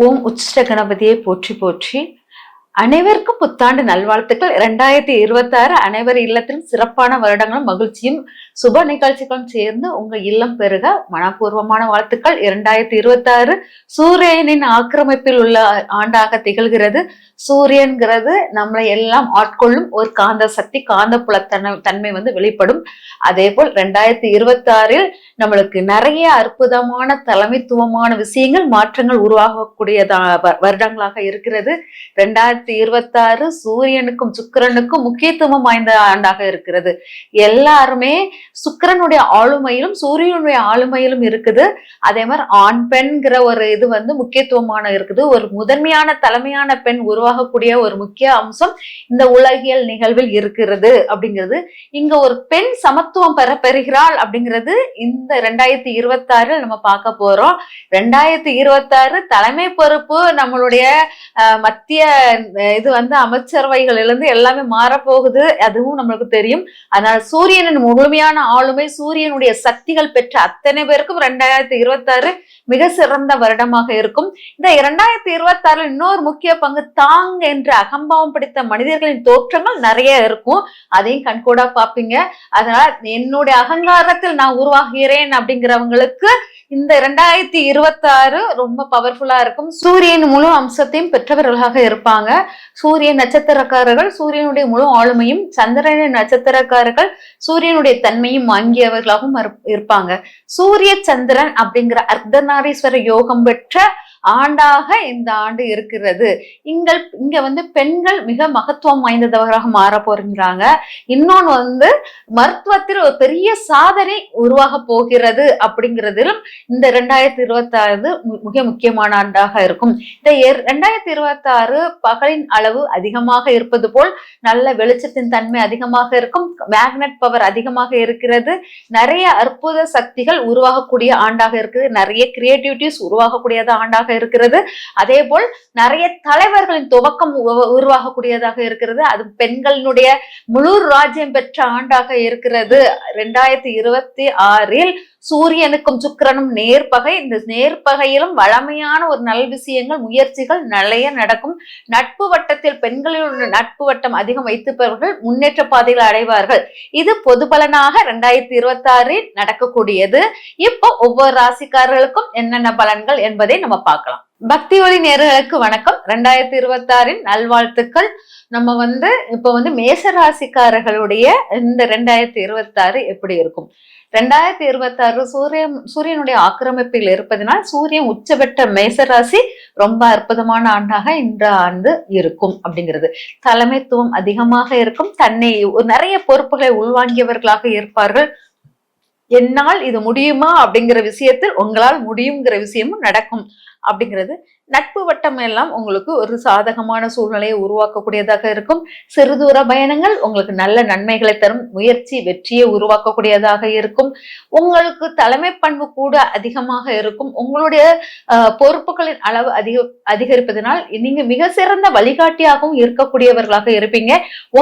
ஓம் உச்சிஷ்ட கணபதியை போற்றி போற்றி அனைவருக்கும் புத்தாண்டு நல்வாழ்த்துக்கள். இரண்டாயிரத்தி இருபத்தி ஆறு அனைவர் இல்லத்திலும் சிறப்பான வருடங்களும் மகிழ்ச்சியும் சுப நிகழ்ச்சிகளும் சேர்ந்து உங்க இல்லம் பெருக மனப்பூர்வமான வாழ்த்துக்கள். இரண்டாயிரத்தி இருபத்தி ஆறு சூரியனின் ஆக்கிரமிப்பில் உள்ள ஆண்டாக திகழ்கிறது. சூரியன்கிறது நம்மளை எல்லாம் ஆட்கொள்ளும். ஒரு காந்த சக்தி காந்த தன்மை வந்து வெளிப்படும். அதே போல் ரெண்டாயிரத்தி இருபத்தி ஆறில் நம்மளுக்கு நிறைய அற்புதமான தலைமைத்துவமான விஷயங்கள் மாற்றங்கள் உருவாகக்கூடியதா வ- வருடங்களாக இருக்கிறது. ரெண்டாயிரத்தி இருபத்தி ஆறு சூரியனுக்கும் சுக்கிரனுக்கும் முக்கியத்துவம் வாய்ந்த ஆண்டாக இருக்கிறது. எல்லாருமே சுக்கிரனுடைய ஆளுமையிலும் சூரியனுடைய ஆளுமையிலும் இருக்குது. அதே மாதிரி ஆண் பெண்கிற ஒரு இது வந்து முக்கியத்துவமான இருக்குது. ஒரு முதன்மையான தலைமையான பெண் உருவாகக்கூடிய ஒரு முக்கிய அம்சம் இந்த உலகியல் நிகழ்வில் இருக்கிறது அப்படிங்கிறது. இங்க ஒரு பெண் சமத்துவம் பெற பெறுகிறாள் அப்படிங்கிறது இந்த ரெண்டாயிரத்தி இருபத்தி ஆறில் நம்ம பார்க்க போறோம். ரெண்டாயிரத்தி இருபத்தி ஆறு தலைமை பொறுப்பு நம்மளுடைய மத்திய இது வந்து அமைச்சரவைகளிலிருந்து எல்லாமே மாறப்போகுது. அதுவும் நம்மளுக்கு தெரியும். அதனால சூரியனின் முழுமையான ஆளுமை சூரியனுடைய சக்திகள் பெற்ற அத்தனை பேருக்கும் ரெண்டாயிரத்தி இருபத்தாறு மிக சிறந்த வருடமாக இருக்கும். இந்த இரண்டாயிரத்தி இருபத்தி இன்னொரு முக்கிய பங்கு தாங் என்ற அகம்பாவம் பிடித்த மனிதர்களின் தோற்றங்கள் நிறைய இருக்கும். அதையும் கண்கூடா பார்ப்பீங்க. அதனால என்னுடைய அகங்காரத்தில் நான் உருவாகிறேன் அப்படிங்கிறவங்களுக்கு இந்த இரண்டாயிரத்தி இருபத்தி ஆறு ரொம்ப பவர்ஃபுல்லா இருக்கும். சூரியன் முழு அம்சத்தையும் பெற்றவர்களாக இருப்பாங்க. சூரிய நட்சத்திரக்காரர்கள் சூரியனுடைய முழு ஆளுமையும் சந்திரனின் நட்சத்திரக்காரர்கள் சூரியனுடைய தன்மையும் வாங்கியவர்களாகவும் இருப்- இருப்பாங்க. சூரிய சந்திரன் அப்படிங்கிற அர்த்தநாரீஸ்வர யோகம் பெற்ற ஆண்டாக இந்த ஆண்டு இருக்கிறது. இங்கள் இங்க வந்து பெண்கள் மிக மகத்துவம் வாய்ந்தவராக மாற போகிறாங்க இன்னொன்று வந்து மருத்துவத்தில் ஒரு பெரிய சாதனை உருவாக போகிறது அப்படிங்கிறதிலும் இந்த ரெண்டாயிரத்தி இருபத்தாறு மிக முக்கியமான ஆண்டாக இருக்கும். இந்த எர்- ரெண்டாயிரத்தி இருபத்தாறு பகலின் அளவு அதிகமாக இருப்பது போல் நல்ல வெளிச்சத்தின் தன்மை அதிகமாக இருக்கும். மேக்னெட் பவர் அதிகமாக இருக்கிறது. நிறைய அற்புத சக்திகள் உருவாகக்கூடிய ஆண்டாக இருக்குது. நிறைய கிரியேட்டிவிட்டிஸ் உருவாகக்கூடியது ஆண்டாக இருக்கிறது. அதே போல் நிறைய தலைவர்களின் துவக்கம் உ- உருவாகக்கூடியதாக இருக்கிறது. அது பெண்களினுடைய முழு ராஜ்யம் பெற்ற ஆண்டாக இருக்கிறது. ரெண்டாயிரத்தி இருபத்தி ஆறில் சூரியனுக்கும் சுக்கரனும் நேர்பகை. இந்த நேர்பகையிலும் வளமையான ஒரு நல் விஷயங்கள் முயற்சிகள் நிறைய நடக்கும். நட்பு வட்டத்தில் பெண்களின் நட்பு வட்டம் அதிகம் வைத்திருப்பவர்கள் முன்னேற்ற பாதையில் அடைவார்கள். இது பொது பலனாக ரெண்டாயிரத்தி இருபத்தி ஆறில் நடக்கக்கூடியது. இப்போ ஒவ்வொரு ராசிக்காரர்களுக்கும் என்னென்ன பலன்கள் என்பதை நம்ம பார்க்கலாம். பக்தி ஒளி நேர்களுக்கு வணக்கம். ரெண்டாயிரத்தி இருபத்தி ஆறின் நல்வாழ்த்துக்கள். நம்ம வந்து இப்போ வந்து மேசராசிக்காரர்களுடைய இந்த ரெண்டாயிரத்தி இருபத்தி ஆறு எப்படி இருக்கும்? ரெண்டாயிரத்தி இருபத்தி ஆறு சூரியன் சூரியனுடைய ஆக்கிரமிப்பில் இருப்பதனால் சூரியன் உச்சபெற்ற மேசராசி ரொம்ப அற்புதமான ஆண்டாக இந்த ஆண்டு இருக்கும் அப்படிங்கிறது. தலைமைத்துவம் அதிகமாக இருக்கும். தன்னை நிறைய பொறுப்புகளை உள்வாங்கியவர்களாக இருப்பார்கள். என்னால் இது முடியுமா அப்படிங்கிற விஷயத்தில் உங்களால் முடியுங்கிற விஷயமும் நடக்கும். அப்படிங்கிறது நட்பு வட்டம் எல்லாம் உங்களுக்கு ஒரு சாதகமான சூழ்நிலையை உருவாக்கக்கூடியதாக இருக்கும். சிறு தூர பயணங்கள் உங்களுக்கு நல்ல நன்மைகளை தரும் முயற்சி வெற்றியை உருவாக்கக்கூடியதாக இருக்கும். உங்களுக்கு தலைமை பண்பு கூட அதிகமாக இருக்கும். உங்களுடைய பொறுப்புகளின் அளவு அதிக அதிகரிப்பதனால் நீங்க மிக சிறந்த வழிகாட்டியாகவும் இருக்கக்கூடியவர்களாக இருப்பீங்க.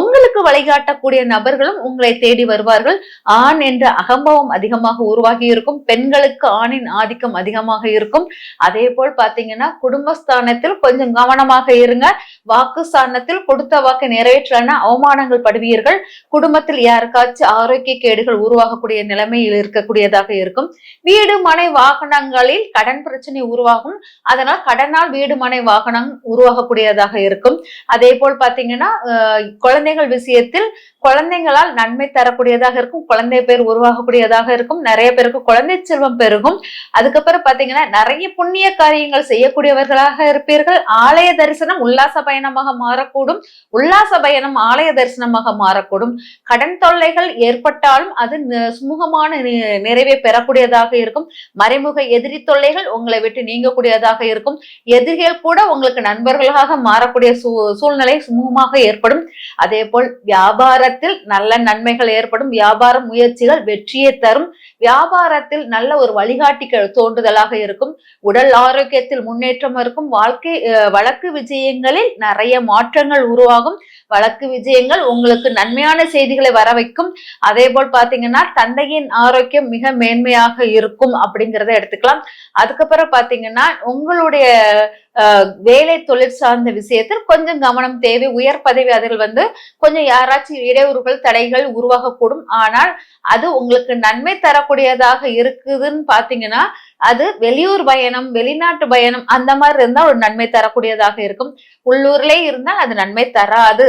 உங்களுக்கு வழிகாட்டக்கூடிய நபர்களும் உங்களை தேடி வருவார்கள். ஆண் என்ற அகம்பவம் அதிகமாக உருவாகி இருக்கும். பெண்களுக்கு ஆணின் ஆதிக்கம் அதிகமாக இருக்கும். அதே போல பாத்தீங்கன்னா குடும்பஸ்தானத்தில் கொஞ்சம் கவனமாக இருங்க. வாக்கு ஸ்தானத்தில் கொடுத்த வாக்கு நிறைவேற்றலன்னா அவமானங்கள் படுவீர்கள். குடும்பத்தில் யாருக்காச்சும் ஆரோக்கிய கேடுகள் உருவாகக்கூடிய நிலைமையில் இருக்கக்கூடியதாக இருக்கும். வீடு மனை வாகனங்களில் கடன் பிரச்சனை உருவாகும். அதனால் கடனால் வீடு மனை வாகனம் உருவாகக்கூடியதாக இருக்கும். அதே போல் பாத்தீங்கன்னா குழந்தைகள் விஷயத்தில் குழந்தைங்களால் நன்மை தரக்கூடியதாக இருக்கும் குழந்தை பேர் உருவாகக்கூடியதாக இருக்கும் நிறைய பேருக்கு குழந்தை செல்வம் பெருகும். அதுக்கப்புறம் பாத்தீங்கன்னா நிறைய புண்ணிய காரியங்கள் செய்யக்கூடியவர்களாக இருப்பீர்கள். ஆலய தரிசனம் உல்லாச பயணமாக மாறக்கூடும். உல்லாச பயணம் ஆலய தரிசனமாக மாறக்கூடும். கடன் தொல்லைகள் ஏற்பட்டாலும் அது சுமூகமான நிறைவை பெறக்கூடியதாக இருக்கும். மறைமுக எதிரி தொல்லைகள் உங்களை விட்டு நீங்கக்கூடியதாக இருக்கும். எதிரிகள் கூட உங்களுக்கு நண்பர்களாக மாறக்கூடிய சூ சூழ்நிலை சுமூகமாக ஏற்படும். அதே போல் வியாபார வியாபாரத்தில் நல்ல நன்மைகள் ஏற்படும் வியாபார முயற்சிகள் வெற்றியை தரும் வியாபாரத்தில் நல்ல ஒரு வழிகாட்டிகள் தோன்றுதலாக இருக்கும் உடல் ஆரோக்கியத்தில் முன்னேற்றம் இருக்கும் வாழ்க்கை அஹ், வழக்கு விஜயங்களில் நிறைய மாற்றங்கள் உருவாகும் வழக்கு விஜயங்கள் உங்களுக்கு நன்மையான செய்திகளை வர வைக்கும். அதே போல் பாத்தீங்கன்னா தந்தையின் ஆரோக்கியம் மிக மேன்மையாக இருக்கும் அப்படிங்கிறத எடுத்துக்கலாம். அதுக்கப்புறம் பாத்தீங்கன்னா உங்களுடைய வேலை தொழில் சார்ந்த விஷயத்தில் கொஞ்சம் கவனம் தேவை. உயர் பதவி அதில் வந்து கொஞ்சம் யாராச்சும் இடையூறுகள் தடைகள் உருவாகக்கூடும். ஆனால் அது உங்களுக்கு நன்மை தரக்கூடியதாக இருக்குதுன்னு பாத்தீங்கன்னா அது வெளியூர் பயணம் வெளிநாட்டு பயணம் அந்த மாதிரி இருந்தால் ஒரு நன்மை தரக்கூடியதாக இருக்கும். உள்ளூர்லேயே இருந்தால் அது நன்மை தராது.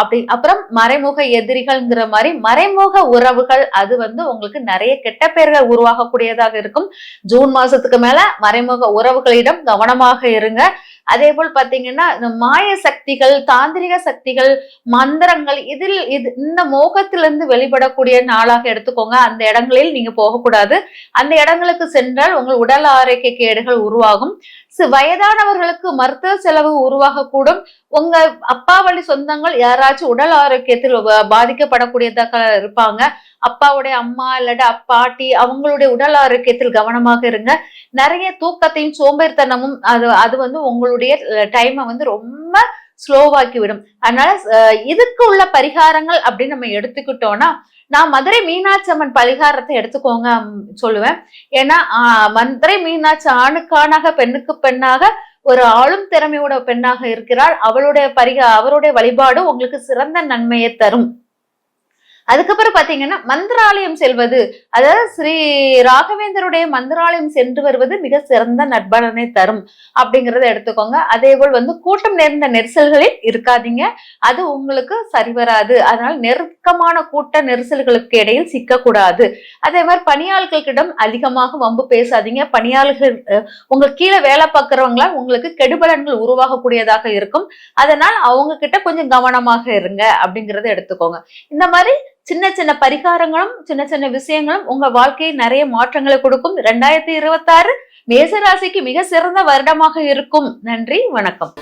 அப்படி அப்புறம் மறைமுக எதிரிகள்ங்கிற மாதிரி மறைமுக உறவுகள் அது வந்து உங்களுக்கு நிறைய கெட்ட பெயர்கள் உருவாகக்கூடியதாக இருக்கும். ஜூன் மாசத்துக்கு மேல மறைமுக உறவுகளிடம் கவனமாக இருங்க. அதே போல் பாத்தீங்கன்னா இந்த மாய சக்திகள் தாந்திரிக சக்திகள் மந்திரங்கள் இதில் இது இந்த மோகத்திலிருந்து வெளிப்படக்கூடிய நாளாக எடுத்துக்கோங்க. அந்த இடங்களில் நீங்க போகக்கூடாது. அந்த இடங்களுக்கு சென்றால் உங்கள் உடல் ஆரோக்கிய கேடுகள் உருவாகும். வயதானவர்களுக்கு மருத்துவ செலவு உருவாகக்கூடும். உங்க அப்பா வழி சொந்தங்கள் யாராச்சும் உடல் ஆரோக்கியத்தில் பாதிக்கப்படக்கூடியதாக இருப்பாங்க. அப்பாவுடைய அம்மா இல்லாட்டி பாட்டி அவங்களுடைய உடல் ஆரோக்கியத்தில் கவனமாக இருங்க. நிறைய தூக்கத்தையும் சோம்பேறித்தனமும் அது அது வந்து உங்களுடைய டைமை வந்து ரொம்ப ஸ்லோவாக்கி விடும் அதனால இதுக்கு உள்ள பரிகாரங்கள் அப்படின்னு நம்ம எடுத்துக்கிட்டோம்னா நான் மதுரை மீனாட்சி அம்மன் பரிகாரத்தை எடுத்துக்கோங்க சொல்லுவேன். ஏன்னா மதுரை மீனாட்சி ஆணுக்கானாக பெண்ணுக்கு பெண்ணாக ஒரு ஆளும் திறமையோட பெண்ணாக இருக்கிறாள். அவளுடைய பரிக அவருடைய வழிபாடு உங்களுக்கு சிறந்த நன்மையை தரும். அதுக்கப்புறம் பாத்தீங்கன்னா மந்திராலயம் செல்வது. அதாவது ஸ்ரீ ராகவேந்தருடைய மந்திராலயம் சென்று வருவது மிக சிறந்த நட்பலனை தரும் அப்படிங்கறத எடுத்துக்கோங்க. அதே போல் வந்து கூட்டம் நேர்ந்த நெரிசல்களில் இருக்காதீங்க. அது உங்களுக்கு சரி வராது. அதனால் நெருக்கமான கூட்ட நெரிசல்களுக்கு இடையில் சிக்கக்கூடாது. அதே மாதிரி பணியாளர்களிடம் அதிகமாக வம்பு பேசாதீங்க. பணியாளர்கள் உங்க கீழே வேலை பார்க்கறவங்களால் உங்களுக்கு கெடுபலன்கள் உருவாகக்கூடியதாக இருக்கும். அதனால் அவங்க கிட்ட கொஞ்சம் கவனமாக இருங்க அப்படிங்கறத எடுத்துக்கோங்க. இந்த மாதிரி சின்ன சின்ன பரிகாரங்களும் சின்ன சின்ன விஷயங்களும் உங்க வாழ்க்கையில் நிறைய மாற்றங்களை கொடுக்கும். ரெண்டாயிரத்தி இருபத்தாறு மேசராசிக்கு மிக சிறந்த வருடமாக இருக்கும். நன்றி வணக்கம்.